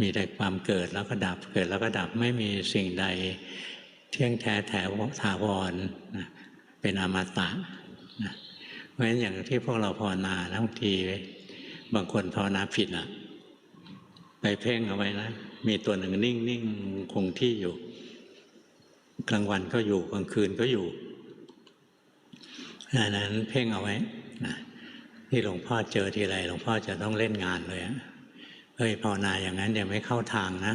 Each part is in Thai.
มีแต่ความเกิดแล้วก็ดับ เกิดแล้วก็ดับไม่มีสิ่งใดเที่ยงแท้แถวถาวรนะเป็นอมตะนะเพราะฉะนั้นอย่างที่พวกเราภาวนาบางทีบางคนภาวนาผิดอะ ไปเพ่งเอาไว้นะ มีตัวหนึ่งนิ่งนิ่งคงที่อยู่ กลางวันก็อยู่กลางคืนก็อยู่อันนั้นเพ่งเอาไว้นะที่หลวงพ่อเจอทีไรหลวงพ่อจะต้องเล่นงานเลยอะ เฮ้ยภาวนาอย่างนั้นยังไม่เข้าทางนะ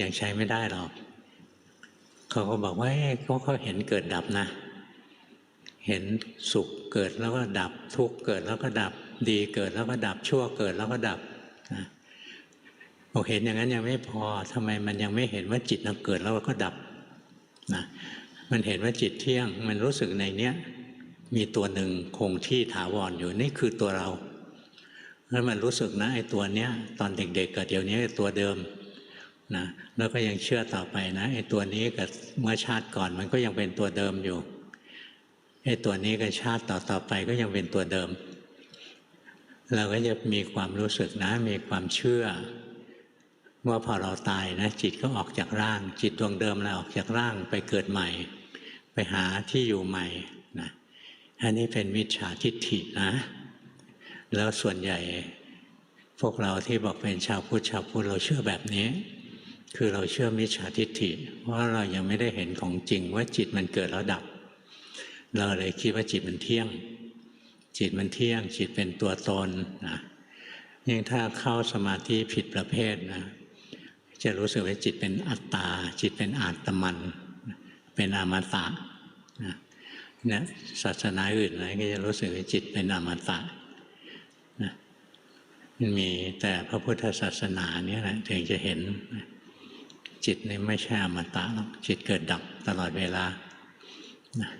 ยังใช้ไม่ได้หรอกเขาก็บอกว่าเขาเขาเห็นเกิดดับนะ เห็นสุขเกิดแล้วก็ดับ ทุกข์เกิดแล้วก็ดับ ดีเกิดแล้วก็ดับชั่วเกิดแล้วก็ดับนะบอกเห็นอย่างนั้นยังไม่พอทำไมมันยังไม่เห็นว่าจิตเราเกิดแล้วก็ดับนะมันเห็นว่าจิตเที่ยง มันรู้สึกในเนี้ยมีตัวหนึ่งคงที่ถาวรออยู่นี่คือตัวเรา แล้วมันรู้สึกนะไอ้ตัวเนี้ยตอนเด็กๆกับเดี๋ยวนี้ตัวเดิมนะแล้วก็ยังเชื่อต่อไปนะไอ้ตัวนี้กับเมื่อชาติก่อนมันก็ยังเป็นตัวเดิมอยู่ไอ้ตัวนี้กับชาติต่อต่อไปก็ยังเป็นตัวเดิม เราก็จะมีความรู้สึกนะ มีความเชื่อว่าพอเราตายนะ จิตก็ออกจากร่าง จิตดวงเดิมเราออกจากร่างไปเกิดใหม่ ไปหาที่อยู่ใหม่นะอันนี้เป็นมิจฉาทิฏฐินะ แล้วส่วนใหญ่พวกเราที่บอกเป็นชาวพุทธชาวพุทธเราเชื่อแบบนี้ คือเราเชื่อมิจฉาทิฏฐิเพราเรายังไม่ได้เห็นของจริงว่าจิตมันเกิดแล้วดับ เราเลยคิดว่าจิตมันเที่ยง จิตมันเที่ยง จิตเป็นตัวตนนะยิ่งถ้าเข้าสมาธิผิดประเภทนะจะรู้สึกว่าจิตเป็นอัตตา จิตเป็นอาตมัน เป็นอมตะนะเนี่ยศาสนาอื่นอะไรก็จะรู้สึกว่าจิตเป็นอมตะ มันมีแต่พระพุทธศาสนาเนี่ยแหละถึงจะเห็น จิตนี่ไม่ใช่อมตะหรอกจิตเกิดดับตลอดเวลานะ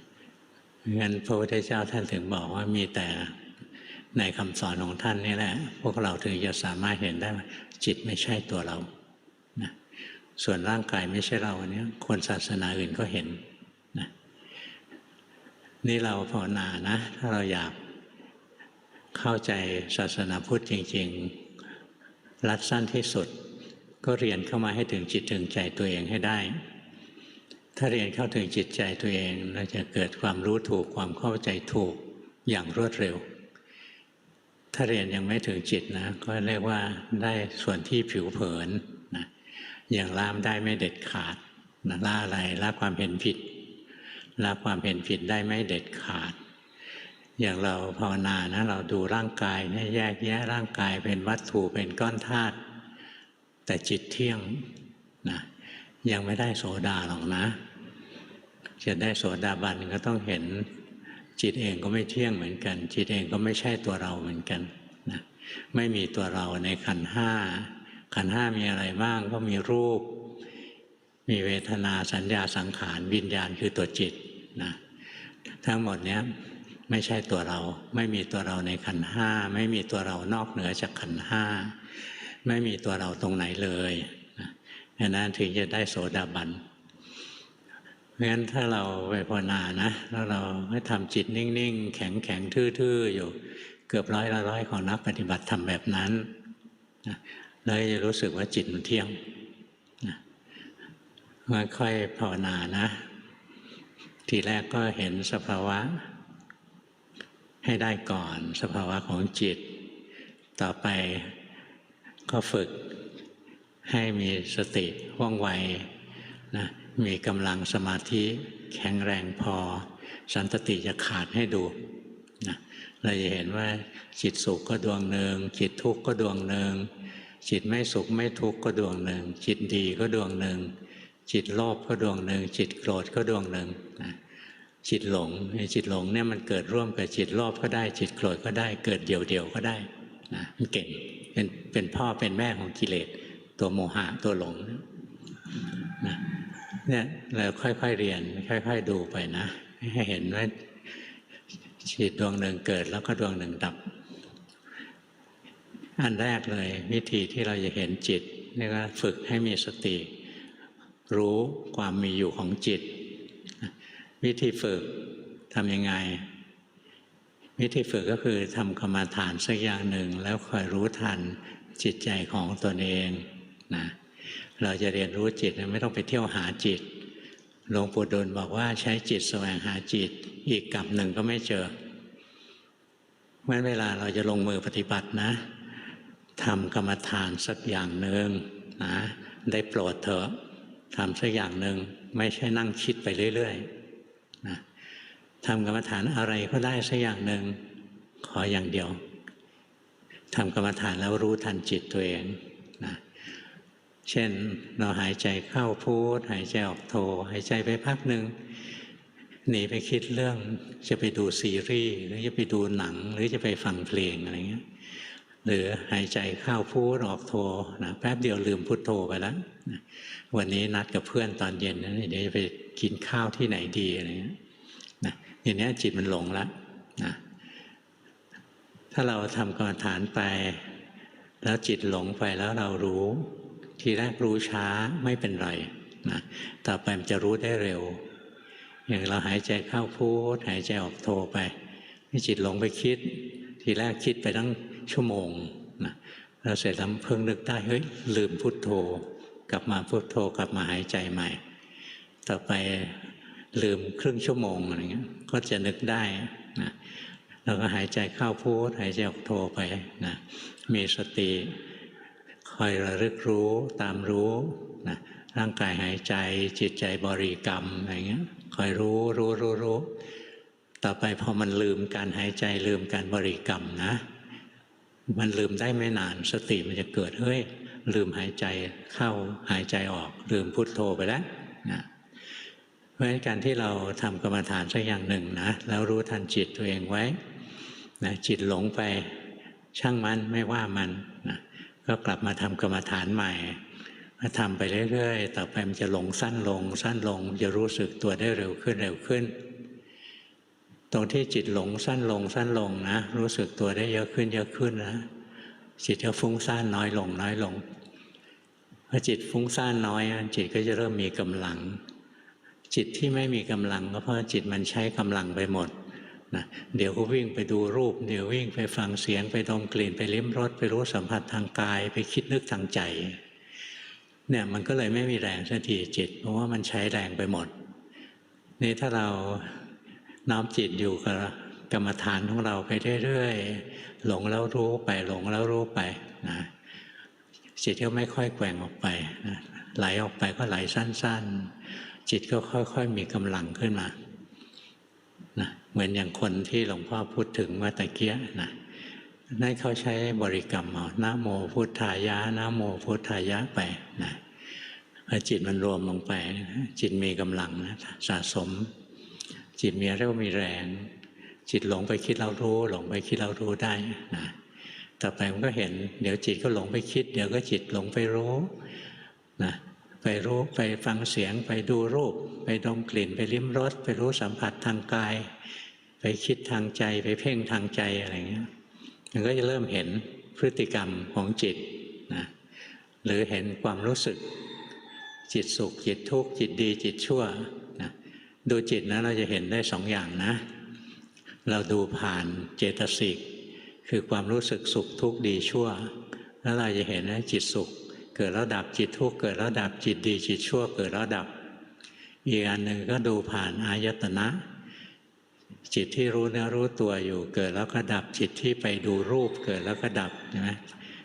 งั้นพระพุทธเจ้าท่านถึงบอกว่ามีแต่ในคำสอนของท่านนี่แหละ พวกเราถึงจะสามารถเห็นได้ว่าจิตไม่ใช่ตัวเรานะส่วนร่างกายไม่ใช่เราอันนี้คนศาสนาอื่นก็เห็นนะนี่เราภาวนานะ ถ้าเราอยาก เข้าใจศาสนาพุทธจริง ๆ รัดสั้นที่สุด ก็เรียนเข้ามาให้ถึงจิตถึงใจตัวเองให้ได้ ถ้าเรียนเข้าถึงจิตใจตัวเองเราจะเกิดความรู้ถูกความเข้าใจถูกอย่างรวดเร็ว ถ้าเรียนยังไม่ถึงจิตนะก็เรียกว่าได้ส่วนที่ผิวเผินนะอย่างล่ามได้ไม่เด็ดขาดนะล่าอะไรล่าความเห็นผิดละความเห็นผิดได้ไม่เด็ดขาด อย่างเราภาวนานะเราดูร่างกายเนี่ยแยกแยะร่างกายเป็นวัตถุเป็นก้อนธาตุแต่จิตเที่ยงนะยังไม่ได้โสดาหรอกนะ จะได้โสดาบันก็ต้องเห็นจิตเองก็ไม่เที่ยงเหมือนกัน จิตเองก็ไม่ใช่ตัวเราเหมือนกันนะไม่มีตัวเราในขันห้าขันห้ามีอะไรบ้างก็มีรูป มีเวทนาสัญญาสังขารวิญญาณคือตัวจิตนะทั้งหมดเนี้ย ไม่ใช่ตัวเรา ไม่มีตัวเราในขันห้า ไม่มีตัวเรานอกเหนือจากขันห้า ไม่มีตัวเราตรงไหนเลยนะดังนั้นถึงจะได้โสดาบันเพราะฉะนั้นถ้าเราไปภาวนานะแล้วเราให้ทำจิตนิ่งๆ แข็งๆทื่อๆ อยู่ เกือบร้อยละร้อยของนักปฏิบัติทำแบบนั้นนะแล้วจะรู้สึกว่าจิตมันเที่ยงนะค่อยภาวนานะ ทีแรกก็เห็นสภาวะ ให้ได้ก่อนสภาวะของจิต ต่อไปก็ฝึกให้มีสติว่องไวนะมีกำลังสมาธิแข็งแรงพอ สันตติจะขาดให้ดูนะเราจะเห็นว่าจิตสุขก็ดวงหนึ่งจิตทุกข์ก็ดวงหนึ่งจิตไม่สุขไม่ทุกข์ก็ดวงหนึ่งจิตดีก็ดวงหนึ่งจิตโลภก็ดวงหนึ่งจิตโกรธก็ดวงหนึ่งนะ จิตหลงจิตหลงเนี่ยมันเกิดร่วมกับจิตโลภก็ได้ จิตโกรธก็ได้ เกิดเดี่ยวๆก็ได้นะมันเก่งเป็นเป็นพ่อเป็นแม่ของกิเลส ตัวโมหะตัวหลงนะเนี่ยเราค่อยๆเรียน ค่อย ๆ ดูไปนะให้เห็นว่าจิตดวงหนึ่งเกิดแล้วก็ดวงหนึ่งดับ อันแรกเลย วิธีที่เราจะเห็นจิตนี่ก็ฝึกให้มีสติ รู้ความมีอยู่ของจิต วิธีฝึกทำยังไง วิธีฝึกก็คือทำกรรมฐานสักอย่างหนึ่ง แล้วคอยรู้ทันจิตใจของตนเองนะเราจะเรียนรู้จิตไม่ต้องไปเที่ยวหาจิตหลวงปู่ดูลบอกว่าใช้จิตแสวงหาจิต อีกกับหนึ่งก็ไม่เจอเมื่อเวลาเราจะลงมือปฏิบัตินะทำกรรมฐานสักอย่างหนึ่งนะได้โปรดเถอะทำสักอย่างหนึ่งไม่ใช่นั่งคิดไปเรื่อย ๆ นะทำกรรมฐานอะไรก็ได้สักอย่างหนึ่งขออย่างเดียวทำกรรมฐานแล้วรู้ทันจิตตัวเองนะเช่นเราหายใจเข้าพูดหายใจออกโทหายใจไปพักหนึ่งหนีไปคิดเรื่องจะไปดูซีรีส์หรือจะไปดูหนัง หรือจะไปฟังเพลงอะไรเงี้ย หรือหายใจเข้าพูดออกโทนะแป๊บเดียวลืมพุทโธไปแล้ววันนี้นัดกับเพื่อนตอนเย็นนะเดี๋ยวจะไปกินข้าวที่ไหนดีอะไรเงี้ยนะอย่างนี้จิตมันหลงแล้วนะถ้าเราทำกรรมฐานไป แล้วจิตหลงไปแล้วเรารู้ ทีแรกรู้ช้าไม่เป็นไรนะต่อไปมันจะรู้ได้เร็ว อย่างเราหายใจเข้าพูดหายใจออกโทไปจิตหลงไปคิด ทีแรกคิดไปตั้ง ชั่วโมงนะเราเสร็จแล้วเพิ่งนึกได้เฮ้ยลืมพุทโธ กลับมาพุทโธกลับมาหายใจใหม่ ต่อไปลืมครึ่งชั่วโมงอะไรเงี้ยก็จะนึกได้นะเราก็หายใจเข้าพูดหายใจออกโทไปนะมีสติคอยระลึกรู้ตามรู้นะร่างกายหายใจจิตใจบริกรรมอะไรเงี้ยคอยรู้รู้รู้รู้ต่อไปพอมันลืมการหายใจลืมการบริกรรมนะ มันลืมได้ไม่นาน สติมันจะเกิดเฮ้ยลืมหายใจเข้าหายใจออก ลืมพุทโธไปแล้วนะเพราะฉะนั้นการที่เราทำกรรมฐานสักอย่างหนึ่งนะแล้วรู้ทันจิตตัวเองไว้นะจิตหลงไปช่างมันไม่ว่ามันนะก็กลับมาทำกรรมฐานใหม่มาทำไปเรื่อยๆ ต่อไปมันจะหลงสั้นลง สั้นลงจะรู้สึกตัวได้เร็วขึ้นเร็วขึ้น ตรงที่จิตหลงสั้นลงสั้นลงนะ รู้สึกตัวได้เยอะขึ้นเยอะขึ้นนะจิตจะฟุ้งซ่านน้อยลงน้อยลงพอจิตฟุ้งซ่านน้อยจิตก็จะเริ่มมีกำลัง จิตที่ไม่มีกำลังก็เพราะจิตมันใช้กำลังไปหมดนะเดี๋ยวก็วิ่งไปดูรูป เดี๋ยววิ่งไปฟังเสียงไปดมกลิ่นไปลิ้มรสไปรู้สัมผัสทางกาย ไปคิดนึกทางใจเนี่ยมันก็เลยไม่มีแรงสักทีจิต เพราะว่ามันใช้แรงไปหมดนี่ถ้าเรา น้อมจิตอยู่กับกรรมฐานของเราไปเรื่อยๆหลงแล้วรู้ไปหลงแล้วรู้ไปนะจิตก็ไม่ค่อยแกว่งออกไปนะไหลออกไปก็ไหลสั้น ๆ จิตก็ค่อย ๆ มีกำลังขึ้นมานะเหมือนอย่างคนที่หลวงพ่อพูดถึงว่าตะเกียนะนั่นเขาใช้บริกรรมเอานะโมพุทธายะนะโมพุทธายะไปนะพอจิตมันรวมลงไป จิตมีกำลังนะสะสม จิตมีเรียกว่ามีแรง จิตหลงไปคิดเรารู้ หลงไปคิดเรารู้ได้นะต่อไปมันก็เห็น เดี๋ยวจิตก็หลงไปคิด เดี๋ยวก็จิตหลงไปรู้นะไปรู้ไปฟังเสียงไปดูรูป ไปดมกลิ่นไปลิ้มรสไปรู้สัมผัสทางกาย ไปคิดทางใจไปเพ่งทางใจอะไรเงี้ยมันก็จะเริ่มเห็นพฤติกรรมของจิตนะหรือเห็นความรู้สึก จิตสุขจิตทุกข์จิตดีจิตชั่ว ดูจิตนะเราจะเห็นได้สองอย่างนะ เราดูผ่านเจตสิกคือความรู้สึกสุขทุกข์ดีชั่ว แล้วเราจะเห็นว่าจิตสุข เกิดแล้วดับจิตทุกข์เกิดแล้วดับจิตดีจิตชั่ว เกิดแล้วดับ อีกอันหนึ่งก็ดูผ่านอายตนะ จิตที่รู้เนื้อรู้ตัวอยู่ เกิดแล้วก็ดับจิตที่ไปดูรูปเกิดแล้วก็ดับใช่ไหม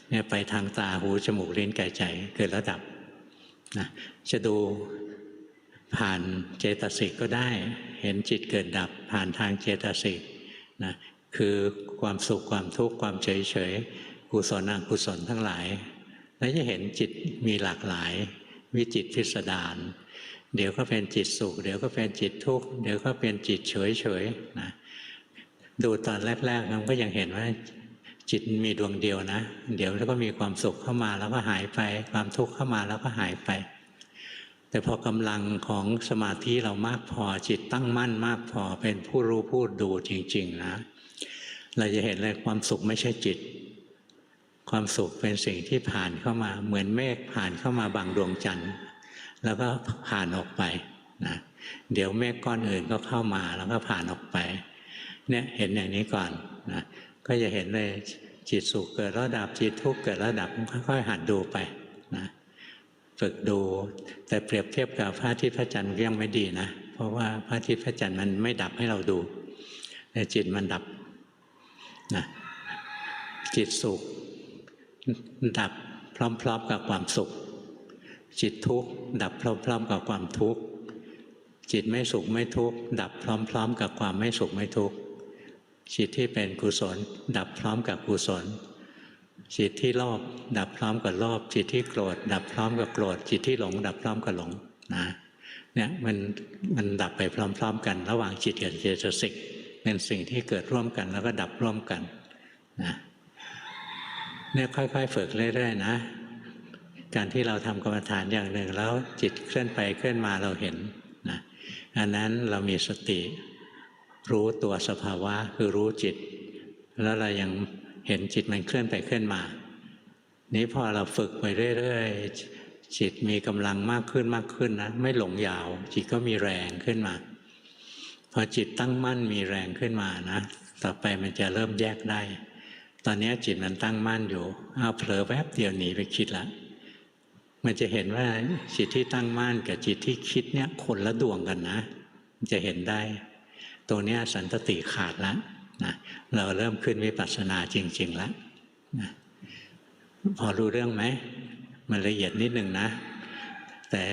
เนี่ยไปทางตาหูจมูกลิ้นกายใจเกิดแล้วดับนะจะดู ผ่านเจตสิกก็ได้ เห็นจิตเกิดดับผ่านทางเจตสิกนะคือความสุขความทุกข์ความเฉยเฉยกุศลอกุศลทั้งหลาย แล้วจะเห็นจิตมีหลากหลาย วิจิตพิสดารเดี๋ยวก็เป็นจิตสุข เดี๋ยวก็เป็นจิตทุกข์เดี๋ยวก็เป็นจิตเฉยเฉยนะดูตอนแรกๆมันก็ยังเห็นว่าจิตมีดวงเดียวนะ เดี๋ยวแล้วก็มีความสุขเข้ามาแล้วก็หายไป ความทุกข์เข้ามาแล้วก็หายไป แต่พอกำลังของสมาธิเรามากพอจิตตั้งมั่นมากพอเป็นผู้รู้ผู้ดูจริง ๆ นะ เราจะเห็นเลยความสุขไม่ใช่จิต ความสุขเป็นสิ่งที่ผ่านเข้ามาเหมือนเมฆผ่านเข้ามาบางดวงจันทร์ แล้วก็ผ่านออกไปนะเดี๋ยวเมฆก้อนอื่นก็เข้ามาแล้วก็ผ่านออกไปเนี่ยเห็นอย่างนี้ก่อนนะก็จะเห็นเลยจิตสุขเกิดแล้วดับจิตทุกข์เกิดแล้วดับค่อยๆหัดดูไป ฝึกดู แต่เปรียบเทียบกับพระทิตย์พระจันทร์ยังไม่ดีนะ เพราะว่าพระทิตย์พระจันทร์มันไม่ดับให้เราดูแต่จิตมันดับนะจิตสุข ดับพร้อมๆกับความสุข จิตทุกข์ดับพร้อมๆกับความทุกข์จิตไม่สุขไม่ทุกข์ดับพร้อม ๆ กับความไม่สุขไม่ทุกข์จิตที่เป็นกุศล ดับพร้อมกับกุศล จิตที่โลภดับพร้อมกับโลภจิตที่โกรธ ดับพร้อมกับโกรธ จิตที่หลง ดับพร้อมกับหลงนะเนี่ยมันมันดับไปพร้อม ๆ กัน ระหว่างจิตกับเจตสิกเป็นสิ่งที่เกิดร่วมกันแล้วก็ดับร่วมกันนะเนี่ยค่อย ๆ ฝึกเรื่อยๆนะ การที่เราทำกรรมฐานอย่างหนึ่งแล้วจิตเคลื่อนไปเคลื่อนมาเราเห็นนะอันนั้นเรามีสติ รู้ตัวสภาวะคือรู้จิต แล้วเรายัง เห็นจิตมันเคลื่อนไปเคลื่อนมา นี้พอเราฝึกไปเรื่อยๆ จิตมีกำลังมากขึ้นมากขึ้นนะไม่หลงยาว จิตก็มีแรงขึ้นมา พอจิตตั้งมั่นมีแรงขึ้นมานะต่อไปมันจะเริ่มแยกได้ ตอนนี้จิตมันตั้งมั่นอยู่เอาเผลอแวบเดียวหนีไปคิดละมันจะเห็นว่าจิตที่ตั้งมั่นกับจิตที่คิดเนี่ยคนละดวงกันนะ จะเห็นได้ตรงนี้สันตติขาดแล้ว นะเราเริ่มขึ้นวิปัสสนาจริง ๆ แล้วนะพอรู้เรื่องไหม มันละเอียดนิดหนึ่งนะ แต่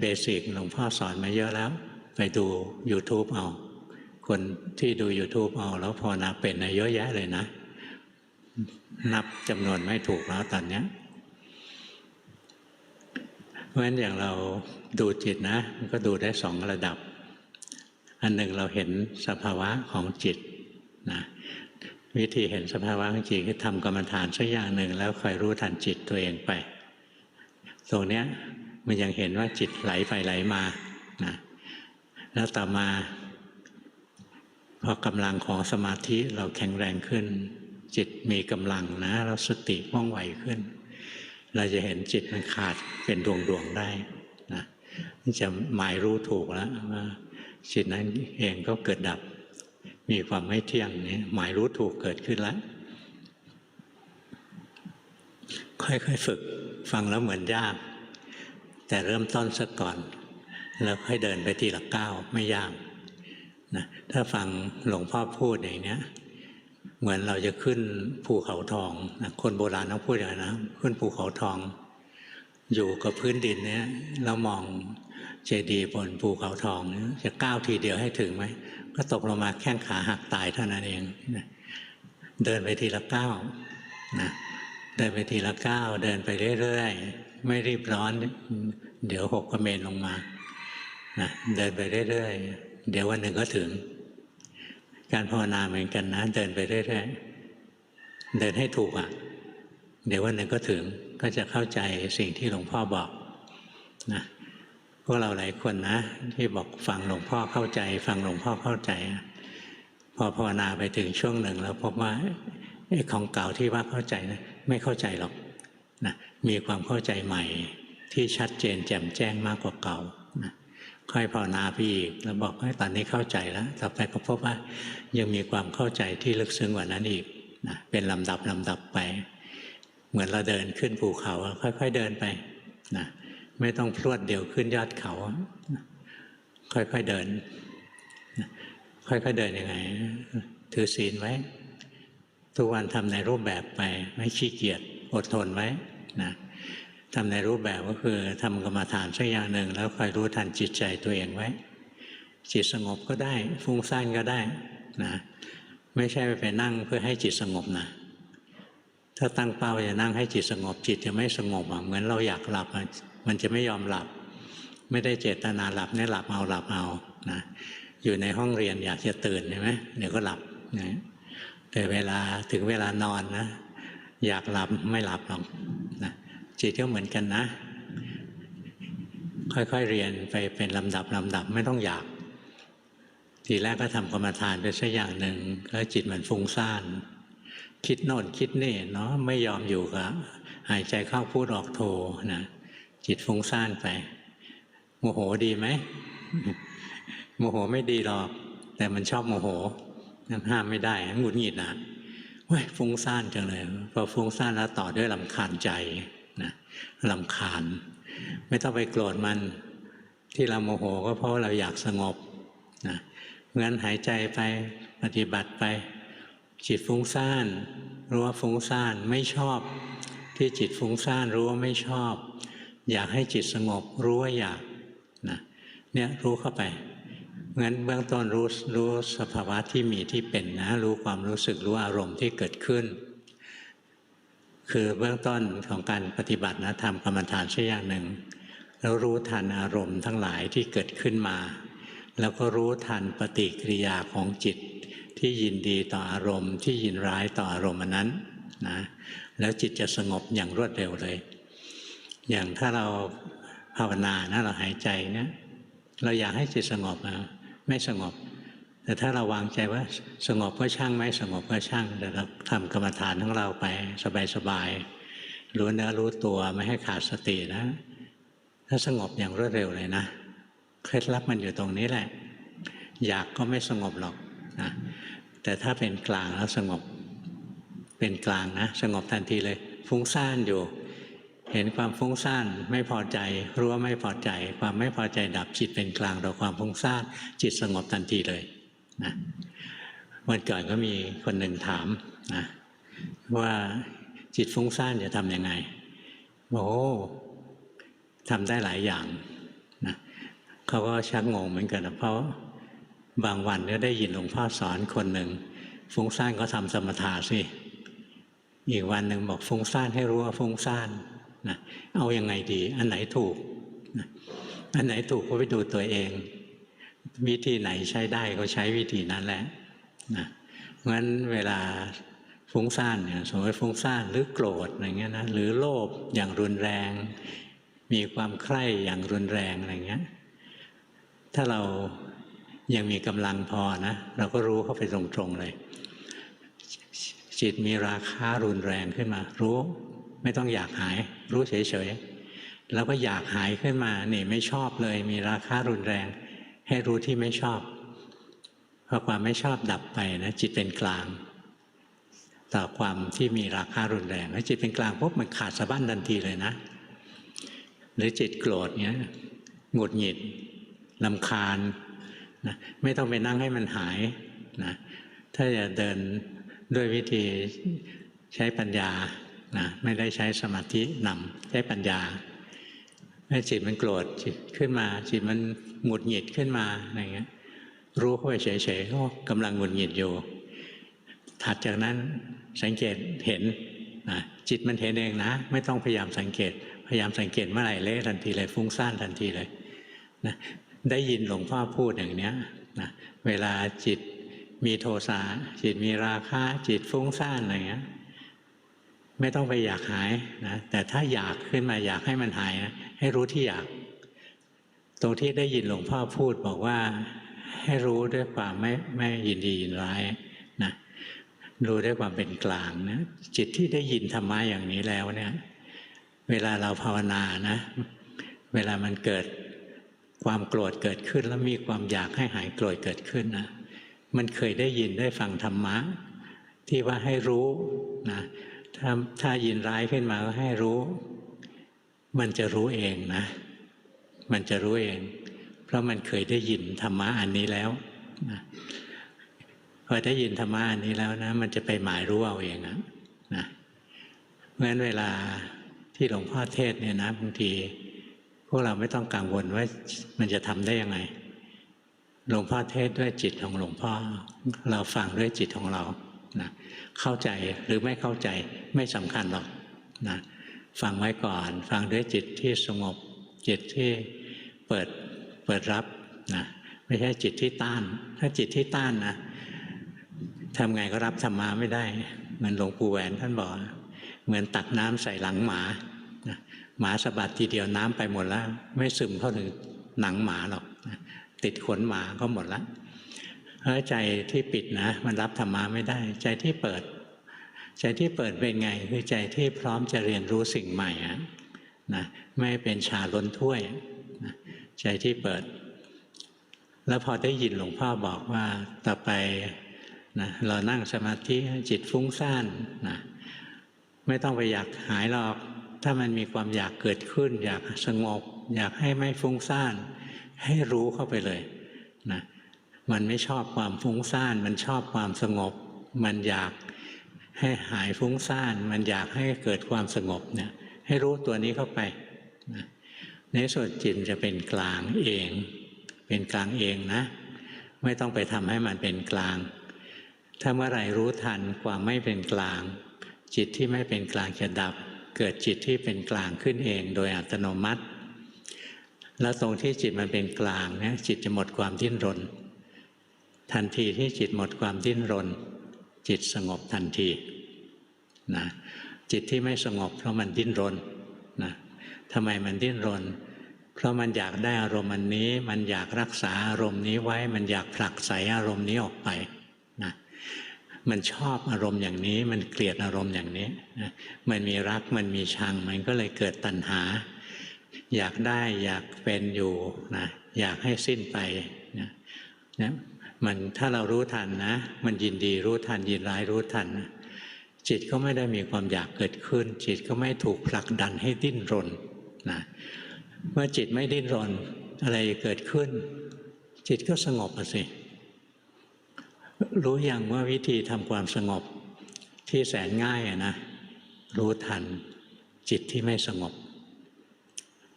เบสิกหลวงพ่อสอนมาเยอะแล้ว ไปดู YouTube เอา คนที่ดู YouTube เอา แล้วพอนาเป็นนะเยอะแยะเลยนะ นับจำนวนไม่ถูกแล้วตอนเนี้ยเพราะฉะนั้นอย่างเราดูจิตนะ มันก็ดูได้สองระดับ อันหนึ่งเราเห็นสภาวะของจิต นะวิธีเห็นสภาวะของจิตคือทำกรรมฐานสักอย่างหนึ่งแล้วคอยรู้ทันจิตตัวเองไป ตรงเนี้ยมันยังเห็นว่าจิตไหลไปไหลมานะแล้วต่อมา พอกำลังของสมาธิเราแข็งแรงขึ้น จิตมีกำลังนะแล้วสติว่องไวขึ้น เราจะเห็นจิตมันขาดเป็นดวงดวงได้นะจะหมายรู้ถูกแล้วว่าจิตนั้นเองก็เกิดดับ มีความไม่เที่ยงนี่หมายรู้ถูกเกิดขึ้นแล้ว ค่อยๆฝึก ฟังแล้วเหมือนยาก แต่เริ่มต้นสักก่อน แล้วค่อยเดินไปทีละก้าวไม่ยากนะถ้าฟังหลวงพ่อพูดอย่างเนี้ยเหมือนเราจะขึ้นภูเขาทองนะคนโบราณต้องพูดอย่างนั้นนะขึ้นภูเขาทอง อยู่กับพื้นดินเนี้ยเรามองเจดีย์บนภูเขาทองจะก้าวทีเดียวให้ถึงไหม ก็ตกลงมาแข้งขาหักตายเท่านั้นเอง เดินไปทีละก้าวนะเดินไปทีละก้าวเดินไปเรื่อยๆ ไม่รีบร้อน เดี๋ยวหกกระเมนลงมานะเดินไปเรื่อยๆ เดี๋ยววันหนึ่งก็ถึง การภาวนาเหมือนกันนะ เดินไปเรื่อยๆ เดินให้ถูกอะ เดี๋ยววันหนึ่งก็ถึงก็จะเข้าใจสิ่งที่หลวงพ่อบอกนะ พวกเราหลายคนนะ ที่บอกฟังหลวงพ่อเข้าใจ ฟังหลวงพ่อเข้าใจ พอภาวนาไปถึงช่วงหนึ่งแล้วพบว่าไอ้ของเก่าที่ว่าเข้าใจนะไม่เข้าใจหรอกนะมีความเข้าใจใหม่ที่ชัดเจนแจ่มแจ้งมากกว่าเก่านะค่อยภาวนาไปอีกแล้วบอกว่าตอนนี้เข้าใจแล้วต่อไปก็พบว่ายังมีความเข้าใจที่ลึกซึ้งกว่านั้นอีกนะเป็นลำดับลำดับไป เหมือนเราเดินขึ้นภูเขาค่อยๆเดินไปนะ ไม่ต้องพรวดเดียวขึ้นยอดเขา ค่อยๆเดิน ค่อยๆเดินยังไง ถือศีลไว้ ทุกวันทำในรูปแบบไป ไม่ขี้เกียจอดทนไว้นะทำในรูปแบบก็คือทำกรรมฐานสักอย่างหนึ่ง แล้วคอยรู้ทันจิตใจตัวเองไว้ จิตสงบก็ได้ ฟุ้งซ่านก็ได้นะไม่ใช่ไปนั่งเพื่อให้จิตสงบนะถ้าตั้งเป้าจะนั่งให้จิตสงบจิตจะไม่สงบอะเหมือนเราอยากหลับ มันจะไม่ยอมหลับ ไม่ได้เจตนาหลับเนี่ยหลับเอาหลับเอานะอยู่ในห้องเรียนอยากจะตื่นใช่ไหมเดี๋ยวก็หลับนะแต่เวลาถึงเวลานอนนะอยากหลับไม่หลับหรอกนะจิตก็เหมือนกันนะ ค่อยๆเรียนไปเป็นลำดับลำดับไม่ต้องอยาก ทีแรกก็ทำกรรมฐานไปสักอย่างหนึ่งแล้วจิตมันฟุ้งซ่านคิดโน่นคิดนี่เนาะไม่ยอมอยู่กับหายใจเข้าพูดออกโทนะ จิตฟุ้งซ่านไป โมโหดีไหม โมโหไม่ดีหรอก แต่มันชอบโมโหนั่นห้ามไม่ได้หงุดหงิดนะเว้ยฟุ้งซ่านจังเลย พอฟุ้งซ่านแล้วต่อด้วยลำคาญใจนะลำคาญ ไม่ต้องไปโกรธมัน ที่เราโมโหก็เพราะว่าเราอยากสงบนะงั้นหายใจไปปฏิบัติไป จิตฟุ้งซ่านรู้ว่าฟุ้งซ่านไม่ชอบ ที่จิตฟุ้งซ่านรู้ว่าไม่ชอบ อยากให้จิตสงบรู้ว่าอยากนะเนี่ยรู้เข้าไปงั้นเบื้องต้นรู้รู้สภาวะที่มีที่เป็นนะรู้ความรู้สึกรู้อารมณ์ที่เกิดขึ้น คือเบื้องต้นของการปฏิบัตินะทำกรรมฐานสักอย่างหนึ่ง แล้วรู้ทันอารมณ์ทั้งหลายที่เกิดขึ้นมา แล้วก็รู้ทันปฏิกิริยาของจิต ที่ยินดีต่ออารมณ์ ที่ยินร้ายต่ออารมณ์อนั้นนะแล้วจิตจะสงบอย่างรวดเร็วเลย อย่างถ้าเราภาวนานะเราหายใจเนี่ยเราอยากให้จิตสงบนะไม่สงบ แต่ถ้าเราวางใจว่าสงบก็ช่างไม่สงบก็ช่างแต่เราทำกรรมฐานของเราไปสบายๆรู้เนื้อรู้ตัวไม่ให้ขาดสตินะ ถ้าสงบอย่างรวดเร็วเลยนะเคล็ดลับมันอยู่ตรงนี้แหละ อยากก็ไม่สงบหรอกนะแต่ถ้าเป็นกลางแล้วสงบเป็นกลางนะ สงบทันทีเลย ฟุ้งซ่านอยู่ เห็นความฟุ้งซ่านไม่พอใจรู้ว่าไม่พอใจ ความไม่พอใจดับจิตเป็นกลางต่อความฟุ้งซ่านจิตสงบทันทีเลยนะวันก่อนก็มีคนหนึ่งถามนะว่าจิตฟุ้งซ่านจะทำยังไงโอ้ทำได้หลายอย่างนะเขาก็ชักงงเหมือนกันนะเพราะบางวันก็ได้ยินหลวงพ่อสอนคนหนึ่งฟุ้งซ่านก็ทำสมถะสิอีกวันหนึ่งบอกฟุ้งซ่านให้รู้ว่าฟุ้งซ่าน นะเอาอยัางไงดี อันไหนถูกนะอันไหนถูกก็ไปดูตัวเอง วิธีไหนใช้ได้ก็ใช้วิธีนั้นแหละนะงั้นเวลาฟุ้งซ่านเนี่ยสมมติฟุ้งซ่านหรือโกรธอะไรเงี้ยนะหรือโลภอย่างรุนแรง มีความใคร่อย่างรุนแรงอะไรเงี้ยถ้าเรายังมีกำลังพอนะเราก็รู้เข้าไปตรงๆเลย จิตมีราคารุนแรงขึ้นมา รู้ ไม่ต้องอยากหาย รู้เฉยๆแล้วก็อยากหายขึ้นมานี่ไม่ชอบเลย มีราคารุนแรง ให้รู้ที่ไม่ชอบพอความไม่ชอบดับไปนะจิตเป็นกลาง ต่อความที่มีราคารุนแรงแล้วจิตเป็นกลางปุ๊บมันขาดสะบั้นทันทีเลยนะ หรือจิตโกรธเนี้ยหงุดหงิดลำคาญนะไม่ต้องไปนั่งให้มันหายนะถ้าจะเดินด้วยวิธีใช้ปัญญา นะไม่ได้ใช้สมาธินำใช้ปัญญาให้จิตมันโกรธจิตขึ้นมา จิตมันหงุดหงิดขึ้นมาอะไรเงี้ยรู้เข้าไปเฉยๆก็กำลังหงุดหงิดอยู่ ถัดจากนั้นสังเกตเห็นนะจิตมันเห็นเองนะ ไม่ต้องพยายามสังเกต พยายามสังเกตเมื่อไหร่เละทันทีเลยฟุ้งซ่านทันทีเลยนะได้ยินหลวงพ่อพูดอย่างเนี้ยนะเวลาจิตมีโทสะจิตมีราคะจิตฟุ้งซ่านอะไรเงี้ย ไม่ต้องไปอยากหายนะแต่ถ้าอยากขึ้นมาอยากให้มันหายนะให้รู้ที่อยาก ตรงที่ได้ยินหลวงพ่อพูดบอกว่าให้รู้ด้วยความไม่ไม่ยินดียินร้ายนะรู้ด้วยความเป็นกลางนะจิตที่ได้ยินธรรมะอย่างนี้แล้วเนี่ย เวลาเราภาวนานะ เวลามันเกิดความโกรธเกิดขึ้นแล้วมีความอยากให้หายโกรธเกิดขึ้นนะมันเคยได้ยินได้ฟังธรรมะที่ว่าให้รู้นะ ถ้าถ้ายินร้ายขึ้นมาก็ให้รู้ มันจะรู้เองนะ มันจะรู้เอง เพราะมันเคยได้ยินธรรมะอันนี้แล้วนะพอได้ยินธรรมะอันนี้แล้วนะ มันจะไปหมายรู้เอาเองนะนะเพราะฉะนั้นเวลาที่หลวงพ่อเทศเนี่ยนะบางทีพวกเราไม่ต้องกังวลว่ามันจะทำได้ยังไงหลวงพ่อเทศด้วยจิตของหลวงพ่อ เราฟังด้วยจิตของเรา นะเข้าใจหรือไม่เข้าใจไม่สำคัญหรอกนะฟังไว้ก่อน ฟังด้วยจิตที่สงบ จิตที่เปิดเปิดรับนะไม่ใช่จิตที่ต้าน ถ้าจิตที่ต้านนะทำไงก็รับธรรมะไม่ได้เหมือนหลวงปู่แหวนท่านบอก เหมือนตักน้ำใส่หลังหมานะหมาสะบัดทีเดียวน้ำไปหมดแล้ว ไม่ซึมเข้าถึงหนังหมาหรอกนะติดขนหมาก็หมดแล้ว เพราะใจที่ปิดนะ มันรับธรรมะไม่ได้ ใจที่เปิด ใจที่เปิดเป็นไง คือใจที่พร้อมจะเรียนรู้สิ่งใหม่อะนะไม่เป็นชาล้นถ้วยนะใจที่เปิด แล้วพอได้ยินหลวงพ่อบอกว่าต่อไปนะเรานั่งสมาธิจิตฟุ้งซ่านนะไม่ต้องไปอยากหายหรอก ถ้ามันมีความอยากเกิดขึ้น อยากสงบ อยากให้ไม่ฟุ้งซ่าน ให้รู้เข้าไปเลยนะ มันไม่ชอบความฟุ้งซ่าน มันชอบความสงบ มันอยากให้หายฟุ้งซ่าน มันอยากให้เกิดความสงบเนี่ยให้รู้ตัวนี้เข้าไปในส่วนจิตจะเป็นกลางเอง เป็นกลางเองนะ ไม่ต้องไปทำให้มันเป็นกลาง ถ้าเมื่อไหร่รู้ทันความไม่เป็นกลาง จิตที่ไม่เป็นกลางจะดับ เกิดจิตที่เป็นกลางขึ้นเอง โดยอัตโนมัติ แล้วตรงที่จิตมันเป็นกลางเนี่ยจิตจะหมดความดิ้นรน ทันทีที่จิตหมดความดิ้นรน จิตสงบทันทีนะจิตที่ไม่สงบเพราะมันดิ้นรนนะทำไมมันดิ้นรน เพราะมันอยากได้อารมณ์อันนี้ มันอยากรักษาอารมณ์นี้ไว้ มันอยากผลักไสอารมณ์นี้ออกไปนะมันชอบอารมณ์อย่างนี้ มันเกลียดอารมณ์อย่างนี้นะมันมีรักมันมีชัง มันก็เลยเกิดตัณหา อยากได้อยากเป็นอยู่นะอยากให้สิ้นไปนะนะ มันถ้าเรารู้ทันนะ มันยินดีรู้ทันยินร้ายรู้ทัน จิตก็ไม่ได้มีความอยากเกิดขึ้น จิตก็ไม่ถูกผลักดันให้ดิ้นรนนะเมื่อจิตไม่ดิ้นรนอะไรเกิดขึ้น จิตก็สงบสิ รู้อย่างว่าวิธีทำความสงบที่แสนง่ายอะนะรู้ทันจิตที่ไม่สงบ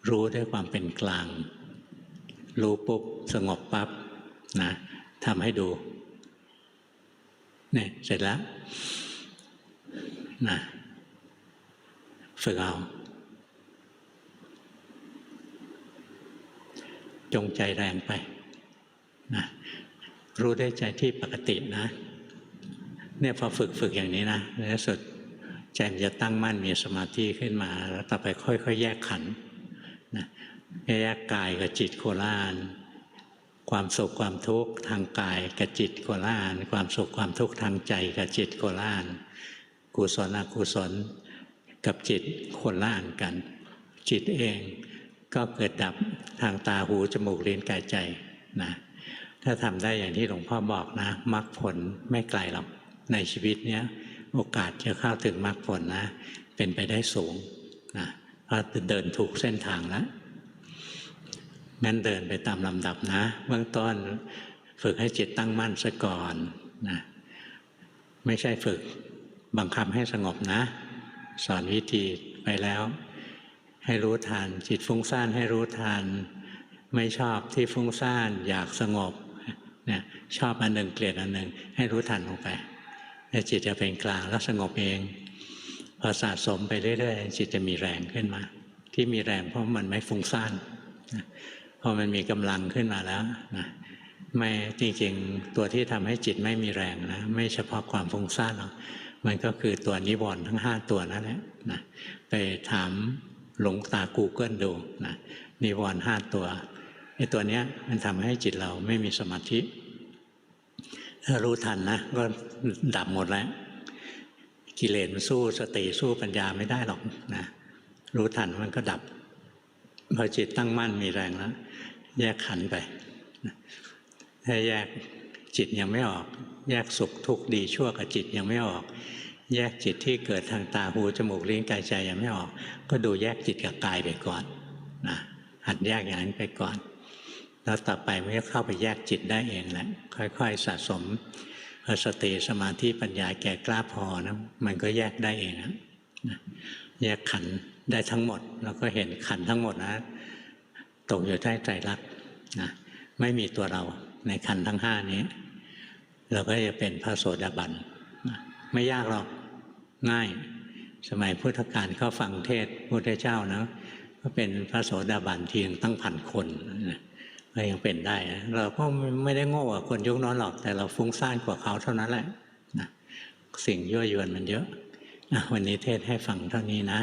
รู้ด้วยความเป็นกลาง รู้ปุ๊บสงบปั๊บนะ ทำให้ดูเนี่ยเสร็จแล้วนะฝึกเอา จงใจแรงไปนะรู้ได้ใจที่ปกตินะ เนี่ยพอฝึกฝึกอย่างนี้นะในที่สุดใจมันจะตั้งมั่นมีสมาธิขึ้นมา แล้วต่อไปค่อย ๆ แยกขันนะแยกกายกับจิตโคลาน ความสุขความทุกข์ทางกายกับจิตโคล่านความสุขความทุกข์ทางใจกับจิตโคล่านกุศลอกุศลกับจิตโคล่านกัน จิตเองก็เกิดดับทางตาหูจมูกลิ้นกายใจนะถ้าทำได้อย่างที่หลวงพ่อบอกนะมรรคผลไม่ไกลหรอกในชีวิตเนี้ยโอกาสจะเข้าถึงมรรคผลนะ เป็นไปได้สูงนะเพราะเดินถูกเส้นทางแล้ว งั้นเดินไปตามลำดับนะเบื้องต้นฝึกให้จิตตั้งมั่นซะก่อนนะไม่ใช่ฝึกบังคับให้สงบนะ สอนวิธีไปแล้ว ให้รู้ทันจิตฟุ้งซ่านให้รู้ทัน ไม่ชอบที่ฟุ้งซ่านอยากสงบเนี่ยชอบอันหนึ่งเกลียดอันหนึ่งให้รู้ทันลงไปแล้วจิตจะเป็นกลางแล้วสงบเองพอสะสมไปเรื่อยๆจิตจะมีแรงขึ้นมา ที่มีแรงเพราะมันไม่ฟุ้งซ่านนะ พอมันมีกำลังขึ้นมาแล้วนะไม่จริงๆตัวที่ทำให้จิตไม่มีแรงนะไม่เฉพาะความฟุ้งซ่านหรอกมันก็คือตัวนิวรณ์ทั้งห้าตัวนั่นแหละนะไปถามหลวงตา Google ดูนะนิวรณ์ห้าตัวไอ้ตัวเนี้ยมันทำให้จิตเราไม่มีสมาธิถ้ารู้ทันนะก็ดับหมดแล้วกิเลสมันสู้สติสู้ปัญญาไม่ได้หรอกนะรู้ทันมันก็ดับพอจิตตั้งมั่นมีแรงแล้ว แยกขันไปถ้าแยกจิตยังไม่ออก แยกสุขทุกข์ดีชั่วกับจิตยังไม่ออก แยกจิตที่เกิดทางตาหูจมูกลิ้นกายใจยังไม่ออก ก็ดูแยกจิตกับกายไปก่อนนะหัดแยกอย่างนั้นไปก่อน แล้วต่อไปมันก็เข้าไปแยกจิตได้เองแหละค่อย ๆ สะสมสติสมาธิปัญญาแก่กล้าพอนะมันก็แยกได้เองนะแยกขันได้ทั้งหมด แล้วก็เห็นขันทั้งหมดนะ ตกอยู่ใต้ใจรักนะไม่มีตัวเราในขันทั้งห้านี้ เราก็จะเป็นพระโสดาบันนะไม่ยากหรอกง่าย สมัยพุทธกาลเขาฟังเทศพุทธเจ้านะก็เป็นพระโสดาบันทียงตั้งพันคนนะก็ยังเป็นได้นะเราก็ไม่ได้โง่กว่าคนยุคนั้นหรอก แต่เราฟุ้งซ่านกว่าเขาเท่านั้นแหละนะสิ่งยั่วยวนมันเยอะอะวันนี้เทศให้ฟังเท่านี้นะ